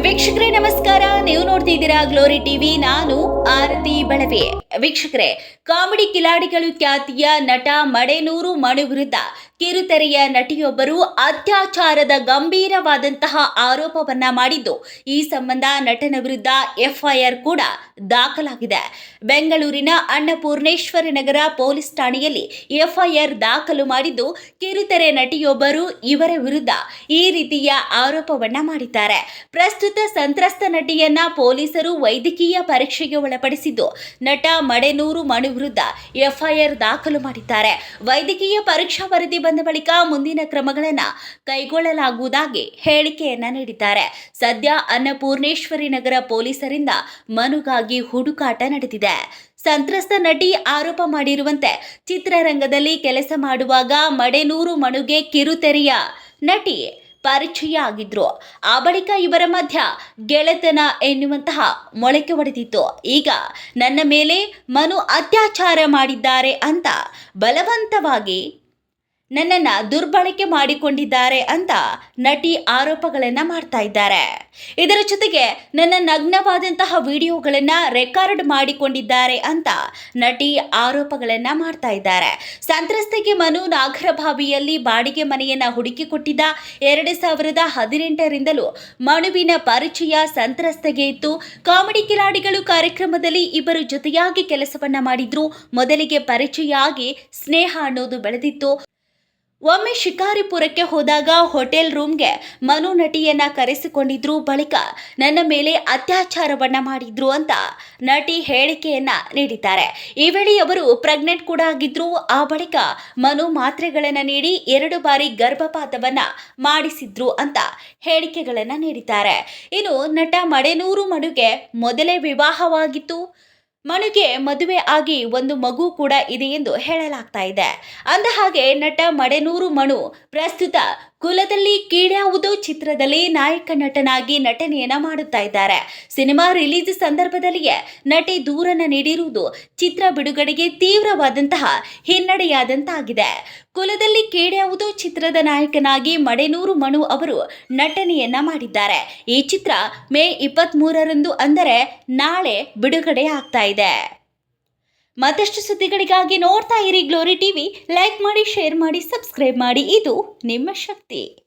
ವೀಕ್ಷಕರೇ, ನಮಸ್ಕಾರ. ನೀವು ನೋಡ್ತಿದ್ದೀರಾ ಗ್ಲೋರಿ ಟಿವಿ. ನಾನು ಆರತಿ ಬಳವೆ ವೀಕ್ಷಕರೇ, ಕಾಮಿಡಿ ಕಿಲಾಡಿಗಳು ಖ್ಯಾತಿಯ ನಟ ಮಡೆನೂರು ಮಣಿ ವಿರುದ್ಧ ಕಿರುತೆರೆಯ ನಟಿಯೊಬ್ಬರು ಅತ್ಯಾಚಾರದ ಗಂಭೀರವಾದಂತಹ ಆರೋಪವನ್ನ ಮಾಡಿದ್ದು, ಈ ಸಂಬಂಧ ನಟನ ವಿರುದ್ಧ ಎಫ್ಐಆರ್ ಕೂಡ ದಾಖಲಾಗಿದೆ. ಬೆಂಗಳೂರಿನ ಅನ್ನಪೂರ್ಣೇಶ್ವರಿ ನಗರ ಪೊಲೀಸ್ ಠಾಣೆಯಲ್ಲಿ ಎಫ್ಐಆರ್ ದಾಖಲು ಮಾಡಿದ್ದು, ಕಿರುತೆರೆ ನಟಿಯೊಬ್ಬರು ಇವರ ವಿರುದ್ಧ ಈ ರೀತಿಯ ಆರೋಪವನ್ನ ಮಾಡಿದ್ದಾರೆ. ಪ್ರಸ್ತುತ ಸಂತ್ರಸ್ತ ನಟಿಯನ್ನ ಪೊಲೀಸರು ವೈದ್ಯಕೀಯ ಪರೀಕ್ಷೆಗೆ ಒಳಪಡಿಸಿದ್ದು, ನಟ ಮಡೆನೂರು ಮಣು ವಿರುದ್ಧ ಎಫ್ಐಆರ್ ದಾಖಲು ಮಾಡಿದ್ದಾರೆ. ವೈದ್ಯಕೀಯ ಪರೀಕ್ಷಾ ವರದಿ ಬಂದ ಬಳಿಕ ಮುಂದಿನ ಕ್ರಮಗಳನ್ನು ಕೈಗೊಳ್ಳಲಾಗುವುದಾಗಿ ಹೇಳಿಕೆಯನ್ನ ನೀಡಿದ್ದಾರೆ. ಸದ್ಯ ಅನ್ನಪೂರ್ಣೇಶ್ವರಿ ನಗರ ಪೊಲೀಸರಿಂದ ಮನುಗಾಗಿ ಹುಡುಕಾಟ ನಡೆದಿದೆ. ಸಂತ್ರಸ್ತ ನಟಿ ಆರೋಪ ಮಾಡಿರುವಂತೆ ಚಿತ್ರರಂಗದಲ್ಲಿ ಕೆಲಸ ಮಾಡುವಾಗ ಮಡೆನೂರು ಮಣುಗೆ ಕಿರುತೆರೆಯ ನಟಿ ಪರಿಚಯ ಆಗಿದ್ರು ಆ ಬಳಿಕ ಇವರ ಮಧ್ಯ ಗೆಳೆತನ ಎನ್ನುವಂತಹ ಮೊಳಕೆ ಒಡೆದಿತ್ತು. ಈಗ ನನ್ನ ಮೇಲೆ ಮನು ಅತ್ಯಾಚಾರ ಮಾಡಿದ್ದಾರೆ ಅಂತ ಬಲವಂತವಾಗಿ ನನ್ನನ್ನು ದುರ್ಬಳಕೆ ಮಾಡಿಕೊಂಡಿದ್ದಾರೆ ಅಂತ ನಟಿ ಆರೋಪಗಳನ್ನು ಮಾಡ್ತಾ ಇದ್ದಾರೆ. ಇದರ ಜೊತೆಗೆ ನನ್ನ ನಗ್ನವಾದಂತಹ ವಿಡಿಯೋಗಳನ್ನು ರೆಕಾರ್ಡ್ ಮಾಡಿಕೊಂಡಿದ್ದಾರೆ ಅಂತ ನಟಿ ಆರೋಪಗಳನ್ನು ಮಾಡ್ತಾ ಇದ್ದಾರೆ. ಸಂತ್ರಸ್ತೆಗೆ ಮನು ನಾಗರಭಾವಿಯಲ್ಲಿ ಬಾಡಿಗೆ ಮನೆಯನ್ನು ಹುಡುಕಿಕೊಟ್ಟಿದ್ದ ಎರಡು ಸಾವಿರದ ಹದಿನೆಂಟರಿಂದಲೂ ಮನುವಿನ ಪರಿಚಯ ಸಂತ್ರಸ್ತೆಗೆ ಇತ್ತು. ಕಾಮಿಡಿ ಕಿಲಾಡಿಗಳು ಕಾರ್ಯಕ್ರಮದಲ್ಲಿ ಇಬ್ಬರು ಜೊತೆಯಾಗಿ ಕೆಲಸವನ್ನ ಮಾಡಿದ್ರು. ಮೊದಲಿಗೆ ಪರಿಚಯ ಆಗಿ ಸ್ನೇಹ ಅನ್ನೋದು ಬೆಳೆದಿತ್ತು. ಒಮ್ಮೆ ಶಿಕಾರಿಪುರಕ್ಕೆ ಹೋದಾಗ ಹೋಟೆಲ್ ರೂಮ್ಗೆ ಮನು ನಟಿಯನ್ನ ಕರೆಸಿಕೊಂಡಿದ್ರು ಬಳಿಕ ನನ್ನ ಮೇಲೆ ಅತ್ಯಾಚಾರವನ್ನ ಮಾಡಿದ್ರು ಅಂತ ನಟಿ ಹೇಳಿಕೆಯನ್ನ ನೀಡಿದ್ದಾರೆ. ಈ ವೇಳೆ ಅವರು ಪ್ರೆಗ್ನೆಂಟ್ ಕೂಡ ಆಗಿದ್ರು. ಆ ಬಳಿಕ ಮನು ಮಾತ್ರೆಗಳನ್ನ ನೀಡಿ ಎರಡು ಬಾರಿ ಗರ್ಭಪಾತವನ್ನ ಮಾಡಿಸಿದ್ರು ಅಂತ ಹೇಳಿಕೆಗಳನ್ನ ನೀಡಿದ್ದಾರೆ. ಇನ್ನು ನಟ ಮಡೆನೂರು ಮಡುಗೆ ಮೊದಲೇ ವಿವಾಹವಾಗಿತ್ತು. ಮನುಗೆ ಮದುವೆ ಆಗಿ ಒಂದು ಮಗು ಕೂಡ ಇದೆ ಎಂದು ಹೇಳಲಾಗ್ತಾ ಇದೆ. ಅಂದ ಹಾಗೆ ನಟ ಮಡೆನೂರು ಮಣು ಪ್ರಸ್ತುತ ಕುಲದಲ್ಲಿ ಕೀಳ್ಯಾವುದು ಚಿತ್ರದಲ್ಲಿ ನಾಯಕ ನಟನಾಗಿ ನಟನೆಯನ್ನ ಮಾಡುತ್ತಾ ಇದ್ದಾರೆ. ಸಿನಿಮಾ ರಿಲೀಸ್ ಸಂದರ್ಭದಲ್ಲಿಯೇ ನಟಿ ದೂರನ್ನ ನೀಡಿರುವುದು ಚಿತ್ರ ಬಿಡುಗಡೆಗೆ ತೀವ್ರವಾದಂತಹ ಹಿನ್ನಡೆಯಾದಂತಾಗಿದೆ. ಕುಲದಲ್ಲಿ ಕೇಳ್ಯಾವುದು ಚಿತ್ರದ ನಾಯಕನಾಗಿ ಮಡೆನೂರು ಮಣು ಅವರು ನಟನೆಯನ್ನ ಮಾಡಿದ್ದಾರೆ. ಈ ಚಿತ್ರ ಮೇ ಇಪ್ಪತ್ತ್ ಮೂರರಂದು ಅಂದರೆ ನಾಳೆ ಬಿಡುಗಡೆ ಆಗ್ತಾ ಇದೆ. ಮತ್ತಷ್ಟು ಸುದ್ದಿಗಳಿಗಾಗಿ ನೋಡ್ತಾ ಇರಿ ಗ್ಲೋರಿ ಟಿವಿ ಲೈಕ್ ಮಾಡಿ ಶೇರ್ ಮಾಡಿ ಸಬ್ಸ್ಕ್ರೈಬ್ ಮಾಡಿ. ಇದು ನಿಮ್ಮ ಶಕ್ತಿ.